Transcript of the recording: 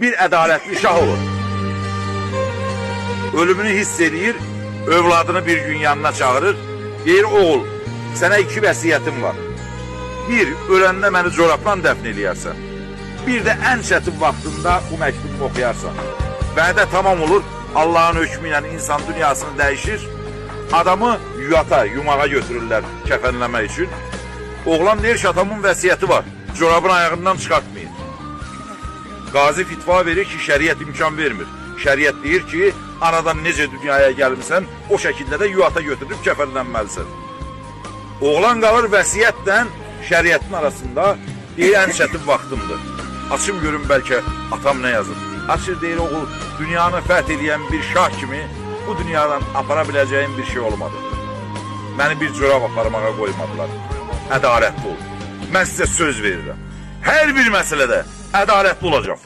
bir ədalətli şah olur. Ölümünü hiss eləyir, övladını bir gün yanına çağırır. Deyir, oğul, sənə iki vəsiyyətim var. Bir, öləndə məni corabla dəfn. Bir də ən çətin vaxtında bu məktubu oxuyarsan. Vədə tamam olur, Allahın hökmü insan dünyasını dəyişir. Adamı yuyata, yumağa götürürlər kəfənləmək üçün. Oğlan deyir ki, atamın vəsiyyəti var. Corabın ayağından çıxartmayın. Qazi fitva verir ki, şəriət imkan vermir. Şəriət deyir ki, anadan necə dünyaya gəlmisən, o şəkildə də yuvata götürüb kəfənlənməlisən. Oğlan qalır vəsiyyətlə şəriətin arasında deyir ən çətin vaxtımdır. Açım görüm bəlkə atam nə yazıb. Açır deyir oğul, dünyanı fəth edən bir şah kimi bu dünyadan apara biləcəyim bir şey olmadı. Məni bir corab aparmağa qoymadılar. Ədalətli ol. Mən sizə söz verirəm. Hər bir məsələdə ədalətli olacağam.